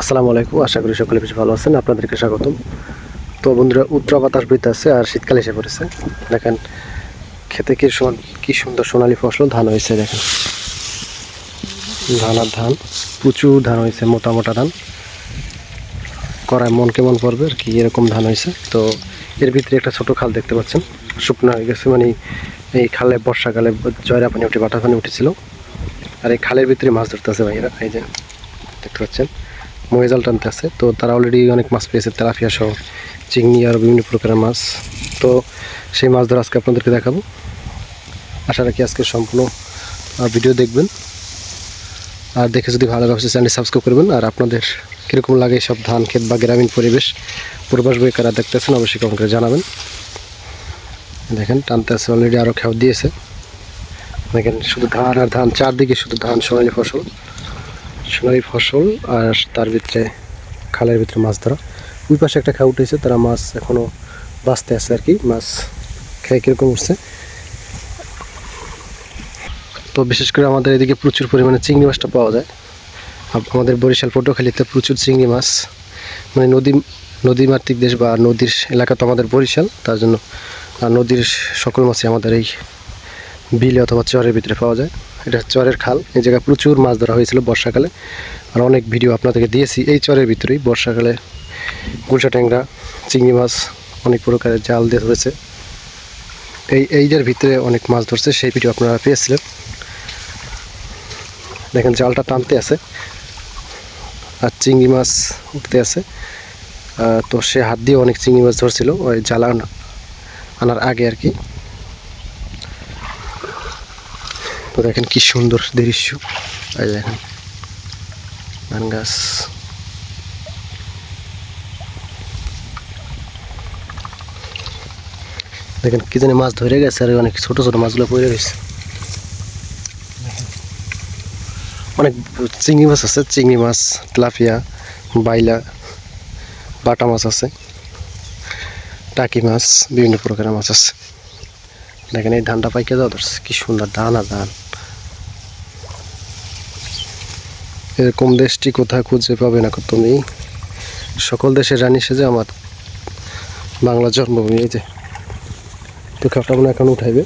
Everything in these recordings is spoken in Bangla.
আসসালামু আলাইকুম আশা করি সকলে বেশ ভালো আছেন আপনাদেরকে স্বাগতম। তো বন্ধুরা উত্তর বাতাস আছে আর শীতকাল এসে পড়েছে। দেখেন খেতে কি কি সুন্দর সোনালি ফসল ধান হয়েছে দেখেন। ধান আর ধান প্রচুর ধান হয়েছে মোটা মোটা ধান। করায় মন কেমন পড়বে আর কি এরকম ধান হয়েছে। তো এর ভিতরে একটা ছোট খাল দেখতে পাচ্ছেন। শুকনো হয়ে গেছে মানে এই খালে বর্ষাকালে জয়রা পানি উঠে বাটা পানি উঠেছিল। আর এই খালের ভিতরে মাছ ধরতেছে ভাইয়েরা। এই যে দেখতে পাচ্ছেন, মহিজাল টানতে আছে। তো তারা অলরেডি অনেক মাছ পেয়েছে, তেলাপিয়া সহ, চিংড়ি আর বিভিন্ন প্রকারের মাছ। তো সেই মাছ ধরা আজকে আপনাদেরকে দেখাবো। আশা রাখি আজকে সম্পূর্ণ ভিডিও দেখবেন। আর দেখে যদি ভালো লাগে চ্যানেলটি সাবস্ক্রাইব করবেন। আর আপনাদের কীরকম লাগে সব ধান ক্ষেত বা গ্রামীণ পরিবেশ, পূর্বাস বই কারা দেখতেছেন, অবশ্যই কমেন্ট করে জানাবেন। দেখেন, টানতে আছে অলরেডি আরও খেয়াল দিয়েছে। দেখেন, শুধু ধান আর ধান, চারদিকে শুধু ধান, সোনালি ফসল। সোনালি ফসল আর তার ভিতরে খালের ভিতরে মাছ ধরা। ওই পাশে একটা খাওয়া উঠেছে, তারা মাছ এখনও বাঁচতে আছে আর কি, মাছ খেয়ে কীরকম উঠছে। তো বিশেষ করে আমাদের এদিকে প্রচুর পরিমাণে চিংড়ি মাছটা পাওয়া যায়। আমাদের বরিশাল পটুয়াখালীতে প্রচুর চিংড়ি মাছ। মানে নদী নদী মাতৃক দেশ বা নদীর এলাকা তো আমাদের বরিশাল, তার জন্য, আর নদীর সকল মাছই আমাদের এই বিলে অথবা চরের ভিতরে পাওয়া যায়। এটা চরের খাল। এই জায়গায় প্রচুর মাছ ধরা হয়েছিল বর্ষাকালে। আর অনেক ভিডিও আপনাদেরকে দিয়েছি। এই চরের ভিতরেই বর্ষাকালে গুলশা ট্যাংরা, চিংড়ি মাছ, অনেক প্রকারের জাল দিয়ে ধরেছে। এই এইটার ভিতরে অনেক মাছ ধরছে। সেই ভিডিও আপনারা পেয়েছিলেন। দেখেন জালটা টানতে আছে। আর চিংড়ি মাছ উঠতে আছে। তো সে হাত দিয়ে অনেক চিংড়ি মাছ ধরছিল। ওই জাল আনা- আনার আগে আর কি তো দেখেন কি সুন্দর দৃশ্য। এই দেখেন, ধান গাছ। দেখেন, কি জানি মাছ ধরে গেছে, আর অনেক ছোট ছোট মাছগুলো পড়ে গেছে অনেক চিংড়ি মাছ আছে, চিংড়ি মাছ তেলাপিয়া বাইলা, বাটা মাছ আছে, টাকি মাছ, বিভিন্ন প্রকারের মাছ আছে। দেখেন, এই ধানটা পাইকে যাওয়া ধরছে, কি সুন্দর ধান আর ধান। এরকম দেশটি কোথায় খুঁজে পাবে না তুমি সকল দেশের রানী সেজে আমার বাংলা জন্মভূমি, এই যে। তো খাপটা মনে এখন উঠাইবে।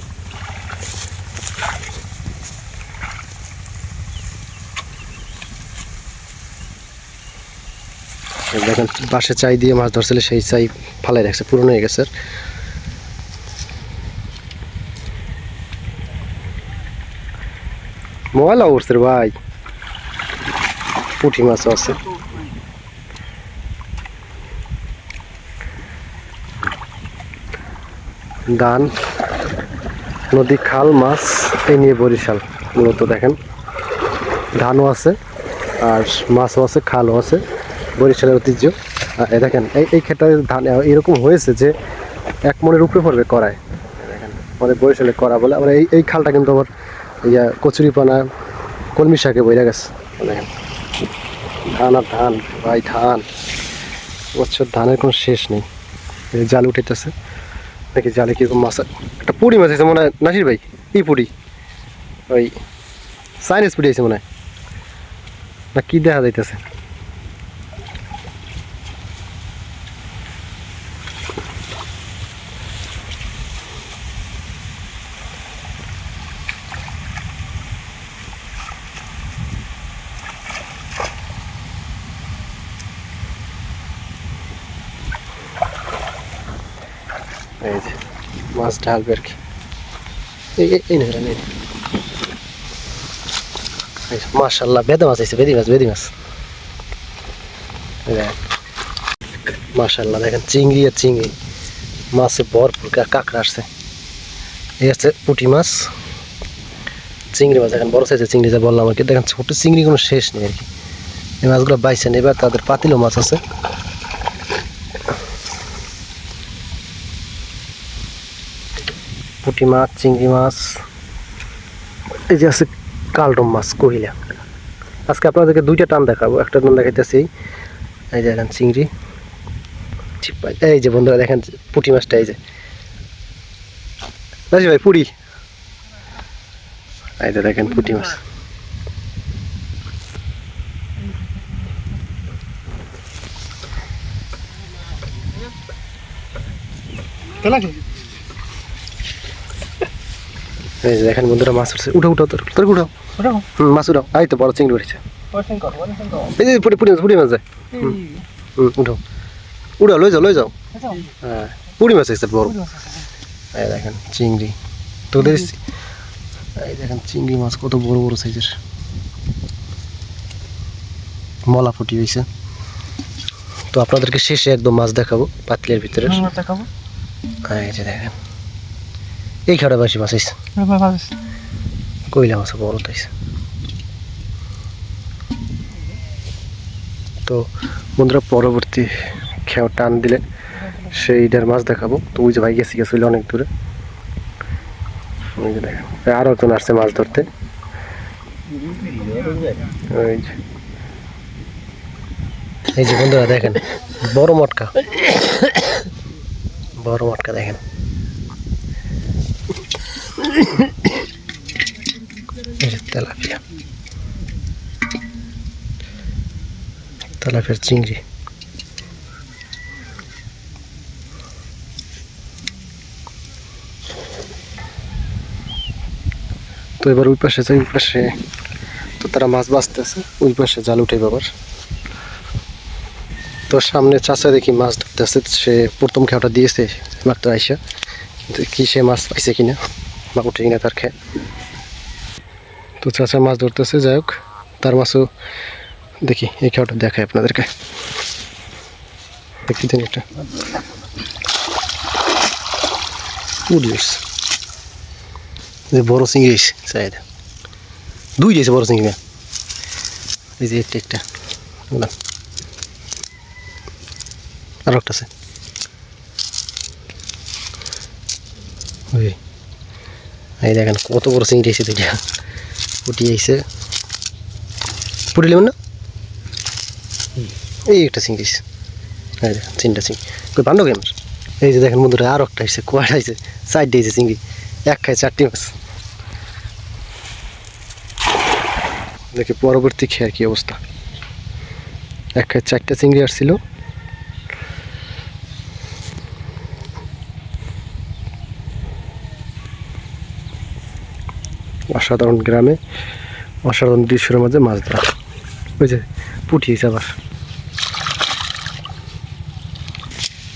দেখেন বাসে চাই দিয়ে মাছ ধরছিল, সেই চাই ফালাই রাখছে, পুরনো হয়ে গেছে। মোবাইল উঠছে ভাই। পুঁটি মাছও আছে। ধান, নদী, খাল, মাছ, এই নিয়ে বরিশাল, মূলত দেখেন। ধানও আছে, আর মাছও আছে, খালও আছে, বরিশালের ঐতিহ্য। আর দেখেন, এই এই ক্ষেত্রে ধান এরকম হয়েছে যে এক মনের উপরে পড়বে করায় দেখেন আমাদের বরিশালে করা বলে আমরা এই এই খালটা কিন্তু আমার ইয়া কচুরিপানা, কলমি শাকে বইরা গেছে। দেখেন ধান আর ধান, ভাই ধান। বছর ধানের কোনো শেষ নেই। জাল উঠেতেছে দেখি জালে কীরকম মাছ একটা পুরি মাছ আছে মনে হয়। নাসির ভাই, এই পুরি। ওই চাইনিজ পুরি আছে মনে হয়। না কী দেখা যাইতেছে। এই মাছ ঢালবে আর কি। এই নেই বেদে মাছ আছে বেদি মাছ বেদি মাছ। মাশাল্লাহ, দেখেন, চিংড়ি আর চিংড়ি। মাছে ভরপুর কাঁকড়া আসছে। এই হচ্ছে পুঁটি মাছ। চিংড়ি মাছ এখন বড় সাইজের চিংড়ি যা বললাম আর কি। দেখেন, ছোট চিংড়ি কোনো শেষ নেই আর কি। এই মাছগুলো বাইছেন এবার তাদের পাতিলও মাছ আছে। পুঁটি মাছ, চিংড়ি মাছ, এই যে আছে কালডম মাছ, কহিলা। আজকে আপনাদেরকে দুইটা টান দেখাবো। একটা টান দেখাইতেছি, এই যে দেখেন চিংড়ি এই যে বন্ধুরা দেখেন পুঁটি মাছটা, এই যে। রাজি ভাই, পুরি। এই যে দেখেন পুঁটি মাছ। লাগে এই দেখেন বন্ধুরা মাছ উঠছে উঠো উঠো তোর তোর উঠো ওটা হুম মাছ উঠাও। এই তো বড় চিংড়ি কর এই যে পুরি মাছ পুরি মাছ যায়। হুম উঠো উঠাও। লই যাও লই যাও। হ্যাঁ পুরি মাছ এসে বড়। এই দেখেন চিংড়ি। তোদের এই দেখেন চিংড়ি মাছ কত বড় বড় সাইজের। মলা ফুটি হয়েছে। তো আপনাদেরকে শেষে একদম মাছ দেখাবো পাতলের ভিতরে। দেখাবো। এই যে দেখেন। এই খেয়াটা বেশি মাছ কইলা মাছ বড় তাইছে তো বন্ধুরা পরবর্তী খেয়াও টান দিলে সেইটার মাছ দেখাবো। তো ওই যে ভাই গেছি গেছিল অনেক দূরে। ওই যে দেখেন আরও একজন আসছে মাছ ধরতে। ওই যে। এই যে বন্ধুরা দেখেন বড় মটকা। বড় মটকা দেখেন। তেলাপিয়া। তেলাপিয়ার চিংড়ি। তো এবার ওই পাশে যাই ওই পাশে তো তারা মাছ বাঁচতেছে, ওই পাশে জাল উঠে বাবার। তো সামনে চাচা দেখি মাছ ধরতেছে, সে প্রথম খেয়াটা দিয়েছে মাত্র আইসা, কিন্তু কি সে মাছ পাইছে কিনা। বা উঠে কিনা তার খেয়ে। তো চাচা মাছ ধরতেছে, যাই হোক, তার মাছও দেখি, এই খেয়াটা দেখায় আপনাদেরকে। দেখি জানি এটা। যে বড় চিংড়ি চাই দুই দিয়েছে বড় চিংড়ি আর একটা এই দেখেন কত বড় চিংড়ি এসে দুইটা পুটি আইছে। পুটি না? এই একটা চিংড়ি এই দেখেন তিনটা চিংড়ি। কই আমার এই যে দেখেন বন্ধুরা, আর একটা আইছে কোয়াটা আইছে চারটে আইছে চিংড়ি। এক খায় চারটি মাছ। দেখি পরবর্তী খেয়ার কি অবস্থা। এক খায় চারটা চিংড়ি আসছিল। অসাধারণ গ্রামে, অসাধারণ দৃশ্যের মাঝে মাছ ধরা। ওই যে পুঠিয়েছে আবার।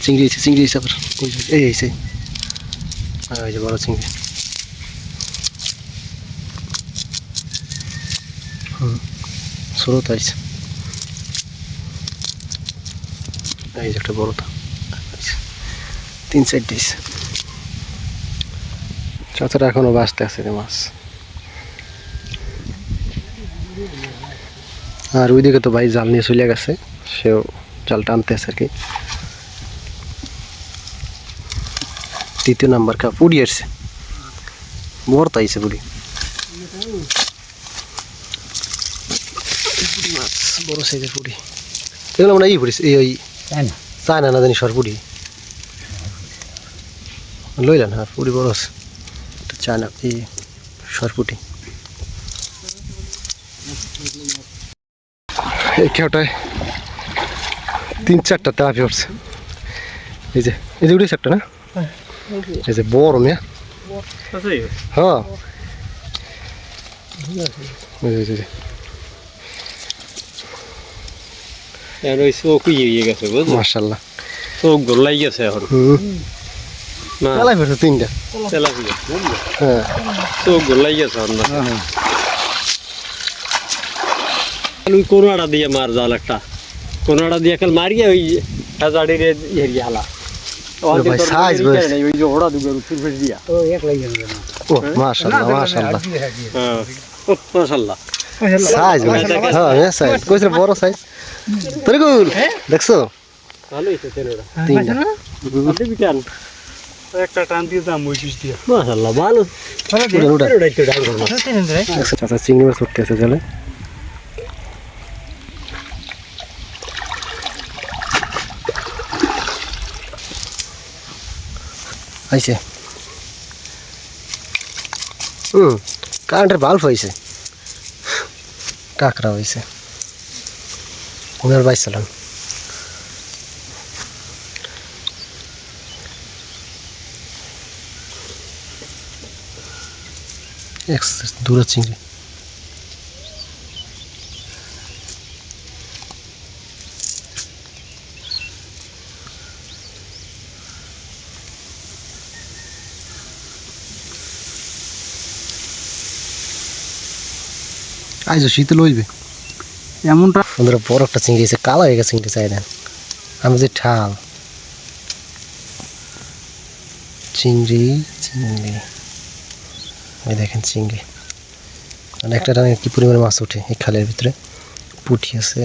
চিংড়ি এসে চিংড়ি এসে আবার। এই এসে ওই যে বড় চিংড়ি। স্রোত আইছে এই যে একটা বড়টা তিন চার আইছে চাচারা এখনও বাঁচতে আছে মাছ। আর ওইদিকে তো ভাই জাল নিয়ে চলে গেছে সেও জাল টানতে আছে আর কি। তৃতীয় নাম্বার কা পুড়ি আসছে। বড় তাইছে পুড়ি। মাছ বড় সাইজের পুড়ি। এগুলো মানে ই পুড়িস এই ওই চায় না না জানি সর পুড়ি। লইলেন হ্যাঁ পুড়ি বড় আছে। চায় না এই সরপুটি এই খেয়াটায় তিন চারটা তেলাপি উঠছে এই যে এই যে উঠেছে একটা না? এই যে বড় মেয়া। হ্যাঁ। ইয়ে মার্শাল্লাহ চোখ গোলাই গেছে এখন। না। তেলাপি তিনটা। হ্যাঁ। চোখ গোলাই গেছে এখন। না ওই কোনোটা দিয়ে মার জাল একটা কোনোটা দিয়ে কাল মারিয়ে ওই হাজারির হেরিয়ে হালা ওরে ভাই, size বেশ। ওই যে ওড়া দুগের উত্তর ফের দিয়া ও মার্শাল্লাহ মার্শাল্লাহ হ্যাঁ ও, মাশাল্লাহ সাইজ হ্যাঁ সাইজ কইছে বড় সাইজ তরিকুল দেখছ ভালো হয়েছে তেলোটা তিনটা আপনি বিটান একটা টান দিয়ে দাম বইছিস দিয়া মাশাল্লাহ ভালো উড়ান, উড়ান। তেলোটাই তো ডাঙ্গর মাছ দেখছ চাচা চিংড়ি মাছ ধরতে আছে হয়েছে হুম। কারেন্টের বাল্ব হয়েছে কাঁকড়া হয়েছে ওনার বাইসালাম এক দূরে চিংড়ি। আইজো, শীত লইবে। এমনটা বন্ধুরা বড় একটা চিংড়ি আছে কালো হয়ে গেছে চিংড়ি চাই দেন আমি যে ঠাল। চিংড়ি চিংড়ি। এই দেখেন চিংড়ি। মানে একটা টানে কি পরিমাণে মাছ ওঠে এই খালের ভিতরে? পুঁটি আছে।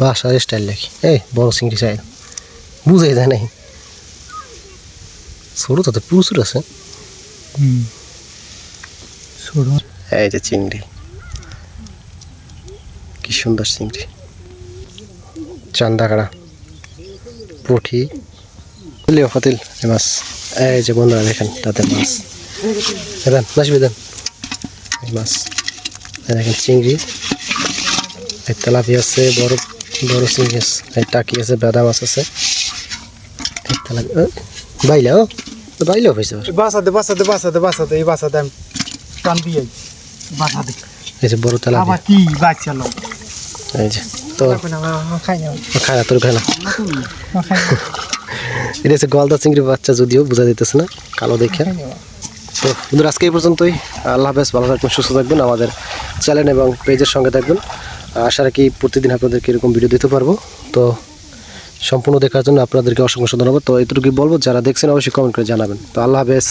বাসার স্টাইল দেখি। এই, বড় চিংড়ি চাই বুঝাই যায় নাই। ছোটো তাতে প্রচুর আছে। এই যে চিংড়ি। কি সুন্দর চিংড়ি। চান্দাকাড়া পুঁটি লিও ফাতিল এই মাছ। এই যে বন্ধুরা দেখেন তাতে মাছ। দেন নাচবি দেন। মাছ। দেখেন চিংড়ি। এই তেলাপি আছে বড় বড় চিংড়ি আছে এই টাকি আছে বেদা মাছ আছে। এই তেলাপি বাইলা ও। বাইলেও হয়েছে আবার। বাসাতে বাসাতে বাসাতে বাসাতে এই বাসাতে আমি টান দিয়ে বাসাতে। এই যে বড় তেলাপি আবার কি বাচ্চা লোক। এই যে তো খাই না। খায় না তোর খায় না। খাই এটা হচ্ছে গলদা চিংড়ির বাচ্চা যদিও বোঝা দিতেছে না কালো দেখে। তো বন্ধুরা আজকে এই পর্যন্তই। আল্লাহ হাফেজ ভালো থাকবেন সুস্থ থাকবেন। আমাদের চ্যানেল এবং পেজের সঙ্গে থাকবেন। আশা রাখি প্রতিদিন আপনাদেরকে এরকম ভিডিও দিতে পারব। তো সম্পূর্ণ দেখার জন্য আপনাদেরকে অসংখ্য ধন্যবাদ। তো এতটুকু বলব, যারা দেখছেন অবশ্যই কমেন্ট করে জানাবেন। তো আল্লাহ হাফেজ।